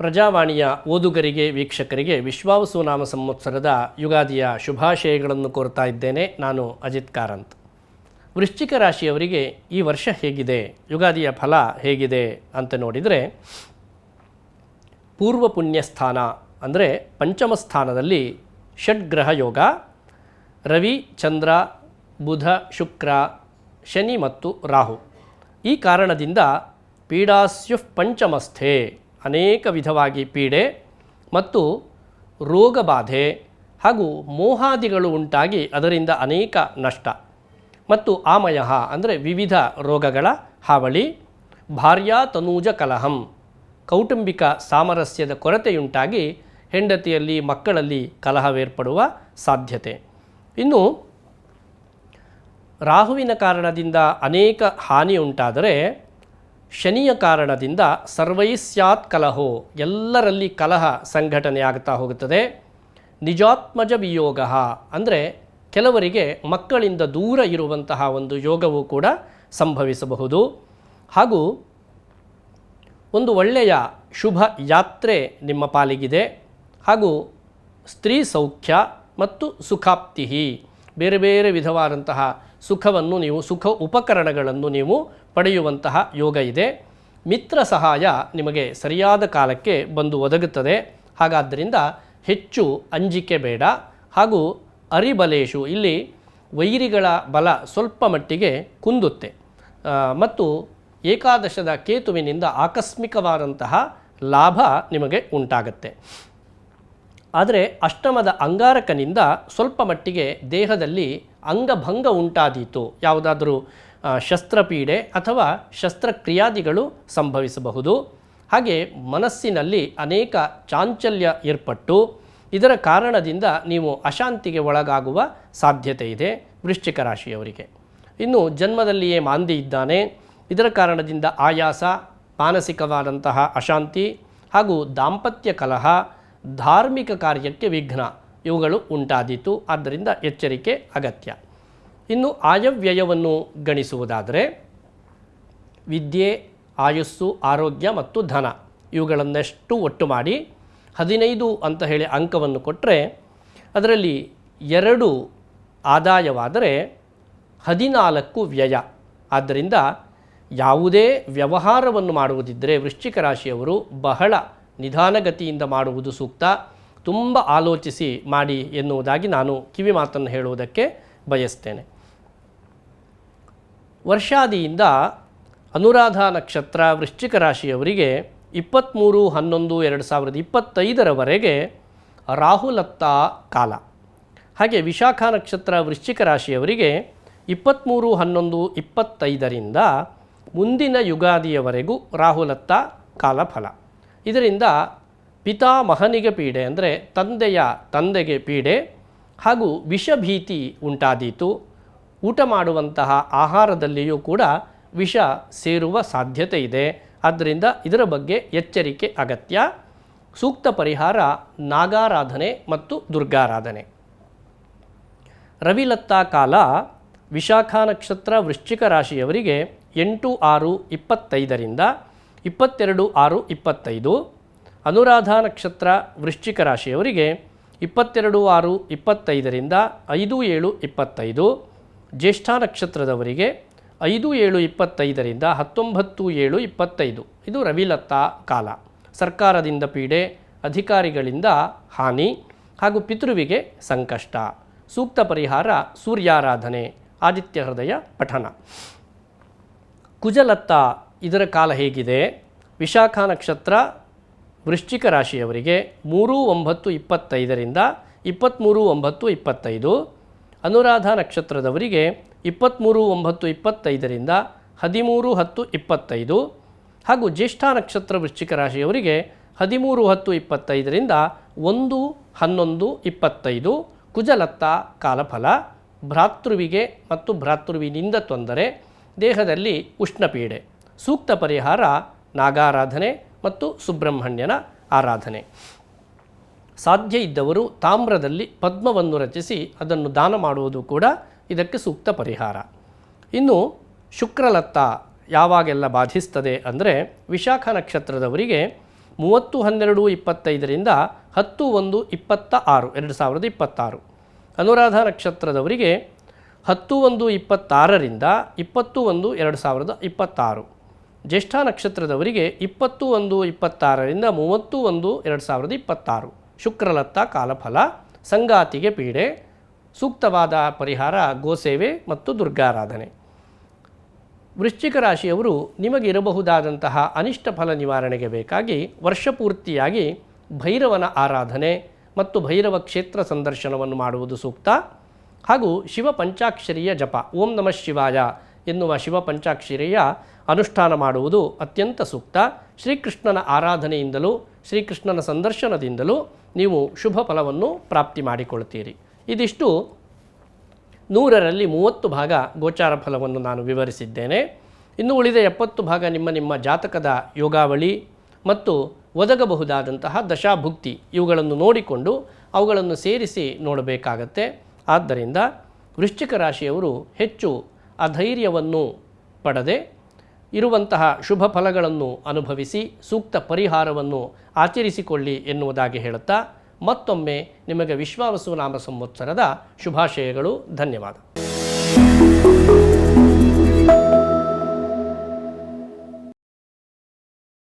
ಪ್ರಜಾವಾಣಿಯ ಓದುಗರಿಗೆ, ವೀಕ್ಷಕರಿಗೆ ವಿಶ್ವಾವಸು ನಾಮ ಸಂವತ್ಸರದ ಯುಗಾದಿಯ ಶುಭಾಶಯಗಳನ್ನು ಕೋರ್ತಾ ಇದ್ದೇನೆ. ನಾನು ಅಜಿತ್ ಕಾರಂತ್. ವೃಶ್ಚಿಕ ರಾಶಿಯವರಿಗೆ ಈ ವರ್ಷ ಹೇಗಿದೆ, ಯುಗಾದಿಯ ಫಲ ಹೇಗಿದೆ ಅಂತ ನೋಡಿದರೆ, ಪೂರ್ವ ಪುಣ್ಯಸ್ಥಾನ ಅಂದರೆ ಪಂಚಮ ಸ್ಥಾನದಲ್ಲಿ ಷಡ್ಗ್ರಹ ಯೋಗ, ರವಿ, ಚಂದ್ರ, ಬುಧ, ಶುಕ್ರ, ಶನಿ ಮತ್ತು ರಾಹು. ಈ ಕಾರಣದಿಂದ ಪೀಡಾಸ್ಯುಃ ಪಂಚಮಸ್ಥೆ. ಅನೇಕ ವಿಧವಾಗಿ ಪೀಡೆ ಮತ್ತು ರೋಗಬಾಧೆ ಹಾಗೂ ಮೋಹಾದಿಗಳು ಉಂಟಾಗಿ ಅದರಿಂದ ಅನೇಕ ನಷ್ಟ. ಮತ್ತು ಆಮಯ ಅಂದರೆ ವಿವಿಧ ರೋಗಗಳ ಹಾವಳಿ, ಭಾರ್ಯಾ ತನೂಜ ಕಲಹಂ, ಕೌಟುಂಬಿಕ ಸಾಮರಸ್ಯದ ಕೊರತೆಯುಂಟಾಗಿ ಹೆಂಡತಿಯಲ್ಲಿ ಮಕ್ಕಳಲ್ಲಿ ಕಲಹವೇರ್ಪಡುವ ಸಾಧ್ಯತೆ. ಇನ್ನು ರಾಹುವಿನ ಕಾರಣದಿಂದ ಅನೇಕ ಹಾನಿ ಉಂಟಾದರೆ ಶನಿಯ ಕಾರಣದಿಂದ ಸರ್ವೈಸ್ಯಾತ್ ಕಲಹೋ, ಎಲ್ಲರಲ್ಲಿ ಕಲಹ ಸಂಘಟನೆ ಆಗ್ತಾ ಹೋಗುತ್ತದೆ. ನಿಜಾತ್ಮಜ ವಿಯೋಗ ಅಂದರೆ ಕೆಲವರಿಗೆ ಮಕ್ಕಳಿಂದ ದೂರ ಇರುವಂತಹ ಒಂದು ಯೋಗವು ಕೂಡ ಸಂಭವಿಸಬಹುದು. ಹಾಗೂ ಒಂದು ಒಳ್ಳೆಯ ಶುಭ ಯಾತ್ರೆ ನಿಮ್ಮ ಪಾಲಿಗಿದೆ. ಹಾಗೂ ಸ್ತ್ರೀ ಸೌಖ್ಯ ಮತ್ತು ಸುಖಾಪ್ತಿ ಬೇರೆ ಬೇರೆ ವಿಧವಾದಂತಹ ಸುಖವನ್ನು ನೀವು, ಸುಖ ಉಪಕರಣಗಳನ್ನು ನೀವು ಪಡೆಯುವಂತಹ ಯೋಗ ಇದೆ. ಮಿತ್ರ ಸಹಾಯ ನಿಮಗೆ ಸರಿಯಾದ ಕಾಲಕ್ಕೆ ಬಂದು ಒದಗುತ್ತದೆ. ಹಾಗಾದ್ದರಿಂದ ಹೆಚ್ಚು ಅಂಜಿಕೆ ಬೇಡ. ಹಾಗೂ ಅರಿಬಲೇಶು ಇಲ್ಲಿ ವೈರಿಗಳ ಬಲ ಸ್ವಲ್ಪ ಮಟ್ಟಿಗೆ ಕುಂದುತ್ತೆ. ಮತ್ತು ಏಕಾದಶದ ಕೇತುವಿನಿಂದ ಆಕಸ್ಮಿಕವಾದಂತಹ ಲಾಭ ನಿಮಗೆ ಉಂಟಾಗತ್ತೆ. ಆದರೆ ಅಷ್ಟಮದ ಅಂಗಾರಕನಿಂದ ಸ್ವಲ್ಪ ಮಟ್ಟಿಗೆ ದೇಹದಲ್ಲಿ ಅಂಗಭಂಗ ಉಂಟಾದೀತು. ಯಾವುದಾದರೂ ಶಸ್ತ್ರಪೀಡೆ ಅಥವಾ ಶಸ್ತ್ರಕ್ರಿಯಾದಿಗಳು ಸಂಭವಿಸಬಹುದು. ಹಾಗೆ ಮನಸ್ಸಿನಲ್ಲಿ ಅನೇಕ ಚಾಂಚಲ್ಯ ಏರ್ಪಟ್ಟು, ಇದರ ಕಾರಣದಿಂದ ನೀವು ಅಶಾಂತಿಗೆ ಒಳಗಾಗುವ ಸಾಧ್ಯತೆ ಇದೆ ವೃಶ್ಚಿಕ ರಾಶಿಯವರಿಗೆ. ಇನ್ನು ಜನ್ಮದಲ್ಲಿಯೇ ಮಾಂದಿ ಇದ್ದಾನೆ. ಇದರ ಕಾರಣದಿಂದ ಆಯಾಸ, ಮಾನಸಿಕವಾದಂತಹ ಅಶಾಂತಿ ಹಾಗೂ ದಾಂಪತ್ಯ ಕಲಹ ಧಾರ್ಮಿಕ ಕಾರ್ಯಕ್ಕೆ ವಿಘ್ನ. ಇವುಗಳು ಉಂಟಾದೀತು. ಆದ್ದರಿಂದ ಎಚ್ಚರಿಕೆ ಅಗತ್ಯ. ಇನ್ನು ಆಯವ್ಯಯವನ್ನು ಗಣಿಸುವುದಾದರೆ, ವಿದ್ಯೆ, ಆಯಸ್ಸು, ಆರೋಗ್ಯ ಮತ್ತು ಧನ. ಇವುಗಳನ್ನೆಷ್ಟು ಒಟ್ಟು ಮಾಡಿ ಹದಿನೈದು ಅಂತ ಹೇಳಿ ಅಂಕವನ್ನು ಕೊಟ್ಟರೆ ಅದರಲ್ಲಿ ಎರಡು ಆದಾಯವಾದರೆ ಹದಿನಾಲ್ಕು ವ್ಯಯ. ಆದ್ದರಿಂದ ಯಾವುದೇ ವ್ಯವಹಾರವನ್ನು ಮಾಡುವುದಿದ್ದರೆ ವೃಶ್ಚಿಕ ರಾಶಿಯವರು ಬಹಳ ನಿಧಾನಗತಿಯಿಂದ ಮಾಡುವುದು ಸೂಕ್ತ. ತುಂಬ ಆಲೋಚಿಸಿ ಮಾಡಿ ಎನ್ನುವುದಾಗಿ ನಾನು ಕಿವಿ ಮಾತನ್ನು ಹೇಳುವುದಕ್ಕೆ ಬಯಸ್ತೇನೆ. ವರ್ಷಾದಿಯಿಂದ ಅನುರಾಧ ನಕ್ಷತ್ರ ವೃಶ್ಚಿಕ ರಾಶಿಯವರಿಗೆ ಇಪ್ಪತ್ತ್ಮೂರು ಹನ್ನೊಂದು, ಎರಡು ಸಾವಿರದ ಇಪ್ಪತ್ತೈದರವರೆಗೆ ರಾಹುಲತ್ತ ಕಾಲ. ಹಾಗೆ ವಿಶಾಖ ನಕ್ಷತ್ರ ವೃಶ್ಚಿಕ ರಾಶಿಯವರಿಗೆ ಇಪ್ಪತ್ತ್ಮೂರು ಹನ್ನೊಂದು, ಇಪ್ಪತ್ತೈದರಿಂದ ಮುಂದಿನ ಯುಗಾದಿಯವರೆಗೂ ರಾಹುಲತ್ತ ಕಾಲಫಲ. ಇದರಿಂದ ಪಿತಾ ಮಹನಿಗೆ ಪೀಡೆ ಅಂದರೆ ತಂದೆಯ ತಂದೆಗೆ ಪೀಡೆ ಹಾಗೂ ವಿಷಭೀತಿ ಉಂಟಾದೀತು. ಊಟ ಮಾಡುವಂತಹ ಆಹಾರದಲ್ಲಿಯೂ ಕೂಡ ವಿಷ ಸೇರುವ ಸಾಧ್ಯತೆ ಇದೆ. ಆದ್ದರಿಂದ ಇದರ ಬಗ್ಗೆ ಎಚ್ಚರಿಕೆ ಅಗತ್ಯ. ಸೂಕ್ತ ಪರಿಹಾರ ನಾಗಾರಾಧನೆ ಮತ್ತು ದುರ್ಗಾರಾಧನೆ. ರವಿಲತ್ತಾ ಕಾಲ ವಿಶಾಖ ನಕ್ಷತ್ರ ವೃಶ್ಚಿಕ ರಾಶಿಯವರಿಗೆ ಎಂಟು ಆರು ಇಪ್ಪತ್ತೈದರಿಂದ ಇಪ್ಪತ್ತೆರಡು ಆರು ಇಪ್ಪತ್ತೈದು. ಅನುರಾಧ ನಕ್ಷತ್ರ ವೃಶ್ಚಿಕ ರಾಶಿಯವರಿಗೆ ಇಪ್ಪತ್ತೆರಡು ಆರು ಇಪ್ಪತ್ತೈದರಿಂದ ಐದು ಏಳು ಇಪ್ಪತ್ತೈದು. ಜ್ಯೇಷ್ಠ ನಕ್ಷತ್ರದವರಿಗೆ ಐದು ಏಳು ಇಪ್ಪತ್ತೈದರಿಂದ ಹತ್ತೊಂಬತ್ತು ಏಳು ಇಪ್ಪತ್ತೈದು. ಇದು ರವಿಲತ್ತ ಕಾಲ. ಸರ್ಕಾರದಿಂದ ಪೀಡೆ, ಅಧಿಕಾರಿಗಳಿಂದ ಹಾನಿ ಹಾಗೂ ಪಿತೃವಿಗೆ ಸಂಕಷ್ಟ. ಸೂಕ್ತ ಪರಿಹಾರ ಸೂರ್ಯಾರಾಧನೆ, ಆದಿತ್ಯ ಹೃದಯ ಪಠನ. ಕುಜಲತ್ತ ಇದರ ಕಾಲ ಹೇಗಿದೆ? ವಿಶಾಖ ನಕ್ಷತ್ರ ವೃಶ್ಚಿಕ ರಾಶಿಯವರಿಗೆ ಮೂರು ಒಂಬತ್ತು ಇಪ್ಪತ್ತೈದರಿಂದ ಇಪ್ಪತ್ತ್ಮೂರು ಒಂಬತ್ತು ಇಪ್ಪತ್ತೈದು, ಅನುರಾಧ ನಕ್ಷತ್ರದವರಿಗೆ ಇಪ್ಪತ್ತ್ಮೂರು ಒಂಬತ್ತು ಇಪ್ಪತ್ತೈದರಿಂದ ಹದಿಮೂರು ಹತ್ತು ಇಪ್ಪತ್ತೈದು ಹಾಗೂ ಜ್ಯೇಷ್ಠ ನಕ್ಷತ್ರ ವೃಶ್ಚಿಕ ರಾಶಿಯವರಿಗೆ ಹದಿಮೂರು ಹತ್ತು ಇಪ್ಪತ್ತೈದರಿಂದ ಒಂದು ಹನ್ನೊಂದು ಇಪ್ಪತ್ತೈದು ಕುಜಲತ್ತ ಕಾಲಫಲ, ಭ್ರಾತೃವಿಗೆ ಮತ್ತು ಭ್ರಾತೃವಿನಿಂದ ತೊಂದರೆ, ದೇಹದಲ್ಲಿ ಉಷ್ಣಪೀಡೆ. ಸೂಕ್ತ ಪರಿಹಾರ, ನಾಗಾರಾಧನೆ ಮತ್ತು ಸುಬ್ರಹ್ಮಣ್ಯನ ಆರಾಧನೆ. ಸಾಧ್ಯ ಇದ್ದವರು ತಾಮ್ರದಲ್ಲಿ ಪದ್ಮವನ್ನು ರಚಿಸಿ ಅದನ್ನು ದಾನ ಮಾಡುವುದು ಕೂಡ ಇದಕ್ಕೆ ಸೂಕ್ತ ಪರಿಹಾರ. ಇನ್ನು ಶುಕ್ರಲತ್ತ ಯಾವಾಗೆಲ್ಲ ಬಾಧಿಸ್ತದೆ ಅಂದರೆ ವಿಶಾಖ ನಕ್ಷತ್ರದವರಿಗೆ ಮೂವತ್ತು ಹನ್ನೆರಡು ಇಪ್ಪತ್ತೈದರಿಂದ ಹತ್ತು ಒಂದು ಇಪ್ಪತ್ತ ಆರು ಎರಡು ಸಾವಿರದ ಇಪ್ಪತ್ತಾರು. ಅನುರಾಧ ನಕ್ಷತ್ರದವರಿಗೆ ಹತ್ತು ಒಂದು ಇಪ್ಪತ್ತಾರರಿಂದ ಇಪ್ಪತ್ತು ಒಂದು ಎರಡು ಸಾವಿರದ ಇಪ್ಪತ್ತಾರು. ಜ್ಯೇಷ್ಠ ನಕ್ಷತ್ರದವರಿಗೆ ಇಪ್ಪತ್ತು ಒಂದು ಇಪ್ಪತ್ತಾರರಿಂದ ಮೂವತ್ತು ಒಂದು ಎರಡು ಸಾವಿರದ ಇಪ್ಪತ್ತಾರು. ಶುಕ್ರಲತ್ತ ಕಾಲಫಲ, ಸಂಗಾತಿಗೆ ಪೀಡೆ, ಸೂಕ್ತವಾದ ಪರಿಹಾರ, ಗೋಸೇವೆ ಮತ್ತು ದುರ್ಗಾರಾಧನೆ. ವೃಶ್ಚಿಕ ರಾಶಿಯವರು ನಿಮಗಿರಬಹುದಾದಂತಹ ಅನಿಷ್ಟ ಫಲ ನಿವಾರಣೆಗೆ ಬೇಕಾಗಿ ವರ್ಷಪೂರ್ತಿಯಾಗಿ ಭೈರವನ ಆರಾಧನೆ ಮತ್ತು ಭೈರವ ಕ್ಷೇತ್ರ ಸಂದರ್ಶನವನ್ನು ಮಾಡುವುದು ಸೂಕ್ತ. ಹಾಗೂ ಶಿವ ಪಂಚಾಕ್ಷರಿಯ ಜಪ, ಓಂ ನಮಃ ಶಿವಾಯ ಎನ್ನುವ ಶಿವ ಪಂಚಾಕ್ಷರಿಯ ಅನುಷ್ಠಾನ ಮಾಡುವುದು ಅತ್ಯಂತ ಸೂಕ್ತ. ಶ್ರೀಕೃಷ್ಣನ ಆರಾಧನೆಯಿಂದಲೂ, ಶ್ರೀಕೃಷ್ಣನ ಸಂದರ್ಶನದಿಂದಲೂ ನೀವು ಶುಭ ಫಲವನ್ನು ಪ್ರಾಪ್ತಿ ಮಾಡಿಕೊಳ್ತೀರಿ ಇದಿಷ್ಟು ನೂರರಲ್ಲಿ ಮೂವತ್ತು ಭಾಗ ಗೋಚಾರ ಫಲವನ್ನು ನಾನು ವಿವರಿಸಿದ್ದೇನೆ. ಇನ್ನು ಉಳಿದ ಎಪ್ಪತ್ತು ಭಾಗ ನಿಮ್ಮ ನಿಮ್ಮ ಜಾತಕದ ಯೋಗಾವಳಿ ಮತ್ತು ಒದಗಬಹುದಾದಂತಹ ದಶಾಭುಕ್ತಿ ಇವುಗಳನ್ನು ನೋಡಿಕೊಂಡು ಅವುಗಳನ್ನು ಸೇರಿಸಿ ನೋಡಬೇಕಾಗತ್ತೆ. ಆದ್ದರಿಂದ ವೃಶ್ಚಿಕ ರಾಶಿಯವರು ಹೆಚ್ಚು ಅಧೈರ್ಯವನ್ನು ಪಡದೆ ಇರುವಂತಹ ಶುಭ ಫಲಗಳನ್ನು ಅನುಭವಿಸಿ ಸೂಕ್ತ ಪರಿಹಾರವನ್ನು ಆಚರಿಸಿಕೊಳ್ಳಿ ಎನ್ನುವುದಾಗಿ ಹೇಳುತ್ತಾ ಮತ್ತೊಮ್ಮೆ ನಿಮಗೆ ವಿಶ್ವಾವಸು ನಾಮ ಸಂವತ್ಸರದ ಶುಭಾಶಯಗಳು ಧನ್ಯವಾದ.